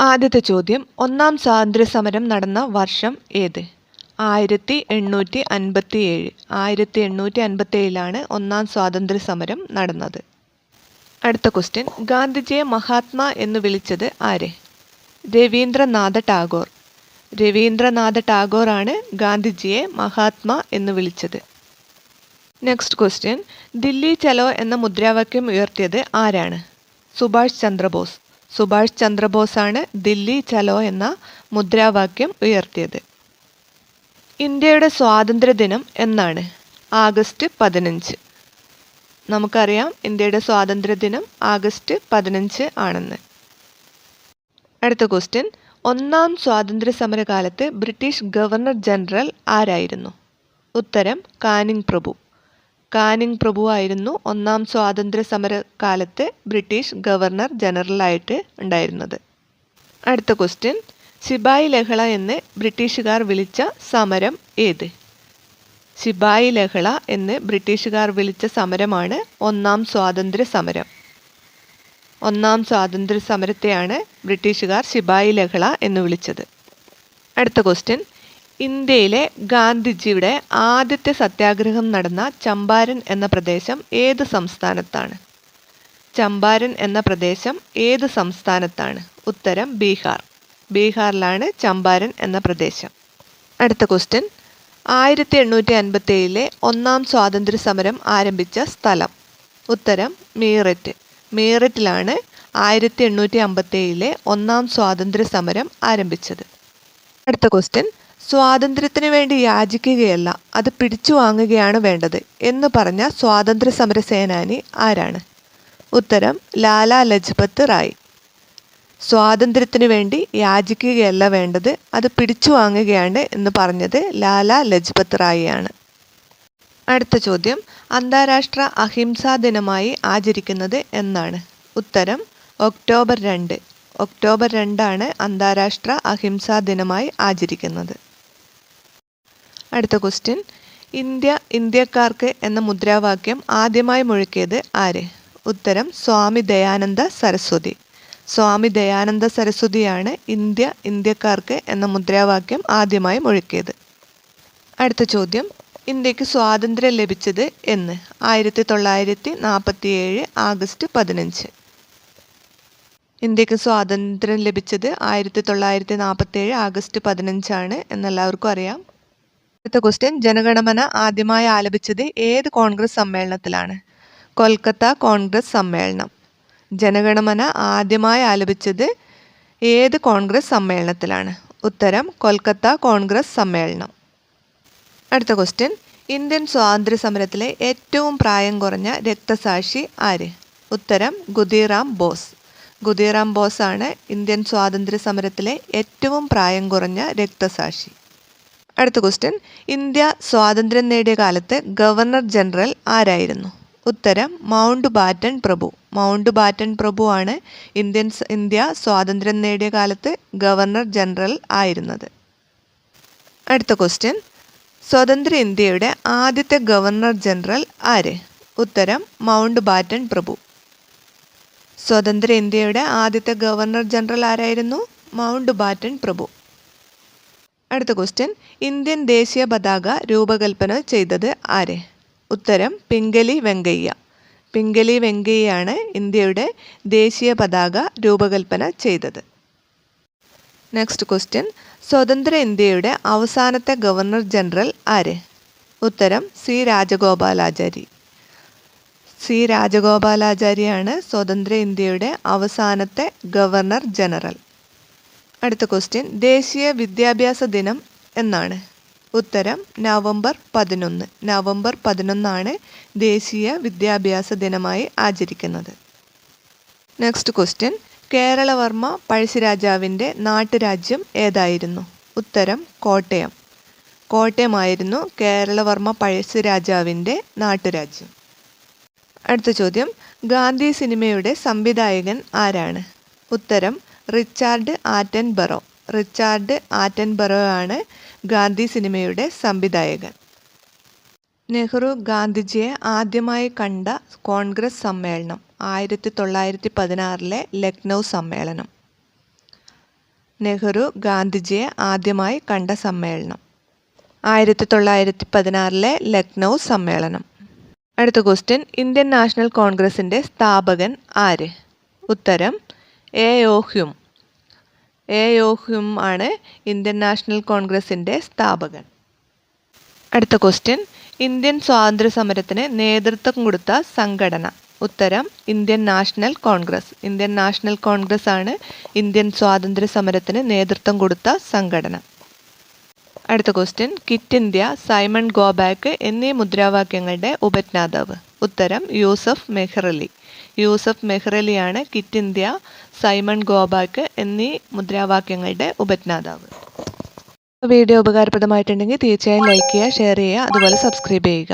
ആദ്യത്തെ ചോദ്യം ഒന്നാം സ്വാതന്ത്ര്യ സമരം നടന്ന വർഷം ഏത്? ആയിരത്തി എണ്ണൂറ്റി അൻപത്തി ഏഴ് ആയിരത്തി എണ്ണൂറ്റി അൻപത്തി ഏഴിലാണ് ഒന്നാം സ്വാതന്ത്ര്യ സമരം നടന്നത്. അടുത്ത ക്വസ്റ്റ്യൻ ഗാന്ധിജിയെ മഹാത്മാ എന്ന് വിളിച്ചത് ആരെ? രവീന്ദ്രനാഥ ടാഗോർ. രവീന്ദ്രനാഥ ടാഗോർ ആണ് ഗാന്ധിജിയെ മഹാത്മാ എന്ന് വിളിച്ചത്. നെക്സ്റ്റ് ക്വസ്റ്റ്യൻ ദില്ലി ചലോ എന്ന മുദ്രാവാക്യം ഉയർത്തിയത് ആരാണ്? സുഭാഷ് ചന്ദ്രബോസ്. സുഭാഷ് ചന്ദ്രബോസാണ് ദില്ലി ചലോ എന്ന മുദ്രാവാക്യം ഉയർത്തിയത്. ഇന്ത്യയുടെ സ്വാതന്ത്ര്യദിനം എന്നാണ് ആഗസ്റ്റ് പതിനഞ്ച്. നമുക്കറിയാം ഇന്ത്യയുടെ സ്വാതന്ത്ര്യദിനം ആഗസ്റ്റ് പതിനഞ്ച് ആണെന്ന്. അടുത്ത ക്വസ്റ്റ്യൻ. ഒന്നാം സ്വാതന്ത്ര്യ സമരകാലത്ത് ബ്രിട്ടീഷ് ഗവർണർ ജനറൽ ആരായിരുന്നു? ഉത്തരം കാനിങ് പ്രഭു. കാനിങ് പ്രഭുവായിരുന്നു ഒന്നാം സ്വാതന്ത്ര്യ സമര കാലത്തെ ബ്രിട്ടീഷ് ഗവർണർ ജനറലായിട്ട് ഉണ്ടായിരുന്നത്. അടുത്ത ക്വസ്റ്റ്യൻ. ശിബായി ലഹള എന്ന് ബ്രിട്ടീഷുകാർ വിളിച്ച സമരം ഏത്? ശിബായി ലഹള എന്ന് ബ്രിട്ടീഷുകാർ വിളിച്ച സമരമാണ് ഒന്നാം സ്വാതന്ത്ര്യ സമരം ഒന്നാം സ്വാതന്ത്ര്യ സമരത്തെയാണ് ബ്രിട്ടീഷുകാർ ശിബായി ലഹള എന്ന് വിളിച്ചത്. അടുത്ത ക്വസ്റ്റ്യൻ. ഇന്ത്യയിലെ ഗാന്ധിജിയുടെ ആദ്യത്തെ സത്യാഗ്രഹം നടന്ന ചമ്പാരൻ എന്ന പ്രദേശം ഏത് സംസ്ഥാനത്താണ്? ചമ്പാരൻ എന്ന പ്രദേശം ഏത് സംസ്ഥാനത്താണ്? ഉത്തരം ബീഹാർ. ബീഹാറിലാണ് ചമ്പാരൻ എന്ന പ്രദേശം. അടുത്ത ക്വസ്റ്റ്യൻ. ആയിരത്തി എണ്ണൂറ്റി അൻപത്തി ഏഴിലെ ഒന്നാം സ്വാതന്ത്ര്യ സമരം ആരംഭിച്ച സ്ഥലം. ഉത്തരം മീററ്റ്. മീററ്റിലാണ് ആയിരത്തി എണ്ണൂറ്റി അമ്പത്തി ഏഴിലെ ഒന്നാം സ്വാതന്ത്ര്യ സമരം ആരംഭിച്ചത്. അടുത്ത ക്വസ്റ്റ്യൻ. സ്വാതന്ത്ര്യത്തിന് വേണ്ടി യാചിക്കുകയല്ല അത് പിടിച്ചു വാങ്ങുകയാണ് വേണ്ടത് എന്ന് പറഞ്ഞ സ്വാതന്ത്ര്യ സമര സേനാനി ആരാണ്? ഉത്തരം ലാലാ ലജ്പത് റായ്. സ്വാതന്ത്ര്യത്തിനു വേണ്ടി യാചിക്കുകയല്ല വേണ്ടത് അത് പിടിച്ചു വാങ്ങുകയാണ് എന്ന് പറഞ്ഞത് ലാലാ ലജ്പത് റായിയാണ്. അടുത്ത ചോദ്യം അന്താരാഷ്ട്ര അഹിംസാ ദിനമായി ആചരിക്കുന്നത് എന്നാണ്. ഉത്തരം ഒക്ടോബർ രണ്ട്. ഒക്ടോബർ രണ്ടാണ് അന്താരാഷ്ട്ര അഹിംസാ ദിനമായി ആചരിക്കുന്നത്. അടുത്ത ക്വസ്റ്റ്യൻ ഇന്ത്യ ഇന്ത്യക്കാർക്ക് എന്ന മുദ്രാവാക്യം ആദ്യമായി മുഴക്കിയത് ആര്? ഉത്തരം സ്വാമി ദയാനന്ദ സരസ്വതി. സ്വാമി ദയാനന്ദ സരസ്വതിയാണ് ഇന്ത്യ ഇന്ത്യക്കാർക്ക് എന്ന മുദ്രാവാക്യം ആദ്യമായി മുഴക്കിയത്. അടുത്ത ചോദ്യം ഇന്ത്യയ്ക്ക് സ്വാതന്ത്ര്യം ലഭിച്ചത് എന്ന്. ആയിരത്തി തൊള്ളായിരത്തി നാൽപ്പത്തി ഏഴ് ആഗസ്റ്റ് പതിനഞ്ച്. ഇന്ത്യയ്ക്ക് സ്വാതന്ത്ര്യം ലഭിച്ചത് ആയിരത്തി തൊള്ളായിരത്തി നാൽപ്പത്തി ഏഴ് ആഗസ്റ്റ് പതിനഞ്ചാണ് എന്നെല്ലാവർക്കും അറിയാം. അടുത്ത ക്വസ്റ്റ്യൻ ജനഗണമന ആദ്യമായി ആലപിച്ചത് ഏത് കോൺഗ്രസ് സമ്മേളനത്തിലാണ്? കൊൽക്കത്ത കോൺഗ്രസ് സമ്മേളനം. ജനഗണമന ആദ്യമായി ആലപിച്ചത് ഏത് കോൺഗ്രസ് സമ്മേളനത്തിലാണ്? ഉത്തരം കൊൽക്കത്ത കോൺഗ്രസ് സമ്മേളനം. അടുത്ത ക്വസ്റ്റ്യൻ ഇന്ത്യൻ സ്വാതന്ത്ര്യ സമരത്തിലെ ഏറ്റവും പ്രായം കുറഞ്ഞ രക്തസാക്ഷി ആര്? ഉത്തരം ഗുദിറാം ബോസ്. ഗുദിറാം ബോസാണ് ഇന്ത്യൻ സ്വാതന്ത്ര്യ സമരത്തിലെ ഏറ്റവും പ്രായം കുറഞ്ഞ രക്തസാക്ഷി. അടുത്ത ക്വസ്റ്റ്യൻ ഇന്ത്യ സ്വാതന്ത്ര്യം നേടിയ കാലത്ത് ഗവർണർ ജനറൽ ആരായിരുന്നു? ഉത്തരം മൗണ്ട് ബാറ്റൺ പ്രഭു. മൗണ്ട് ബാറ്റൺ പ്രഭു ആണ് ഇന്ത്യൻ ഇന്ത്യ സ്വാതന്ത്ര്യം നേടിയ കാലത്ത് ഗവർണർ ജനറൽ ആയിരുന്നത്. അടുത്ത ക്വസ്റ്റ്യൻ സ്വതന്ത്ര ഇന്ത്യയുടെ ആദ്യത്തെ ഗവർണർ ജനറൽ ആര്? ഉത്തരം മൗണ്ട് ബാറ്റൺ പ്രഭു. സ്വതന്ത്ര ഇന്ത്യയുടെ ആദ്യത്തെ ഗവർണർ ജനറൽ ആരായിരുന്നു? മൗണ്ട് ബാറ്റൺ പ്രഭു. അടുത്ത ക്വസ്റ്റ്യൻ ഇന്ത്യൻ ദേശീയ പതാക രൂപകൽപ്പന ചെയ്തത് ആര്? ഉത്തരം പിംഗലി വെങ്കയ്യ. പിംഗലി വെങ്കയ്യയാണ് ഇന്ത്യയുടെ ദേശീയ പതാക രൂപകൽപ്പന ചെയ്തത്. നെക്സ്റ്റ് ക്വസ്റ്റ്യൻ സ്വതന്ത്ര ഇന്ത്യയുടെ അവസാനത്തെ ഗവർണർ ജനറൽ ആര്? ഉത്തരം സി രാജഗോപാലാചാരി. സി രാജഗോപാലാചാരിയാണ് സ്വതന്ത്ര ഇന്ത്യയുടെ അവസാനത്തെ ഗവർണർ ജനറൽ. അടുത്ത ക്വസ്റ്റ്യൻ ദേശീയ വിദ്യാഭ്യാസ ദിനം എന്നാണ്. ഉത്തരം നവംബർ പതിനൊന്ന്. നവംബർ പതിനൊന്നാണ് ദേശീയ വിദ്യാഭ്യാസ ദിനമായി ആചരിക്കുന്നത്. നെക്സ്റ്റ് ക്വസ്റ്റ്യൻ കേരളവർമ്മ പഴശ്ശിരാജാവിന്റെ നാട്ടുരാജ്യം ഏതായിരുന്നു? ഉത്തരം കോട്ടയം. കോട്ടയമായിരുന്നു കേരളവർമ്മ പഴശ്ശിരാജാവിന്റെ നാട്ടുരാജ്യം. അടുത്ത ചോദ്യം. ഗാന്ധി സിനിമയുടെ സംവിധായകൻ ആരാണ്? ഉത്തരം റിച്ചാർഡ് ആറ്റൻബറോ. റിച്ചാർഡ് ആറ്റൻബറോ ആണ് ഗാന്ധി സിനിമയുടെ സംവിധായകൻ. നെഹ്റു ഗാന്ധിജിയെ ആദ്യമായി കണ്ട കോൺഗ്രസ് സമ്മേളനം ആയിരത്തി തൊള്ളായിരത്തി പതിനാറിലെ ലക്നൗ സമ്മേളനം. നെഹ്റു ഗാന്ധിജിയെ ആദ്യമായി കണ്ട സമ്മേളനം ആയിരത്തി തൊള്ളായിരത്തി പതിനാറിലെ ലക്നൗ സമ്മേളനം. അടുത്ത ക്വസ്റ്റ്യൻ ഇന്ത്യൻ നാഷണൽ കോൺഗ്രസിന്റെ സ്ഥാപകൻ ആര്? ഉത്തരം എ. ഒ. ഹ്യൂം. എ യോഹ്യും ഹ്യൂം ആണ് ഇന്ത്യൻ നാഷണൽ കോൺഗ്രസിന്റെ സ്ഥാപകൻ. അടുത്ത ക്വസ്റ്റ്യൻ ഇന്ത്യൻ സ്വാതന്ത്ര്യ സമരത്തിന് നേതൃത്വം കൊടുത്ത സംഘടന. ഉത്തരം Indian national Congress. Indian national Congress ആണ് ഇന്ത്യൻ സ്വാതന്ത്ര്യ സമരത്തിന് നേതൃത്വം കൊടുത്ത സംഘടന. അടുത്ത question quit India Simon go back എന്നീ മുദ്രാവാക്യങ്ങളുടെ ഉപജ്ഞാതാവ്. ഉത്തരം Yusuf Meherally. Yusuf മെഹ്റലിയാണ് quit India Simon go back എന്നീ മുദ്രാവാക്യങ്ങളുടെ ഉപജ്ഞാതാവ്. വീഡിയോ ഉപകാരപ്രദമായിട്ടുണ്ടെങ്കിൽ തീർച്ചയായും ലൈക്ക് ചെയ്യുക ഷെയർ ചെയ്യുക അതുപോലെ സബ്സ്ക്രൈബ് ചെയ്യുക.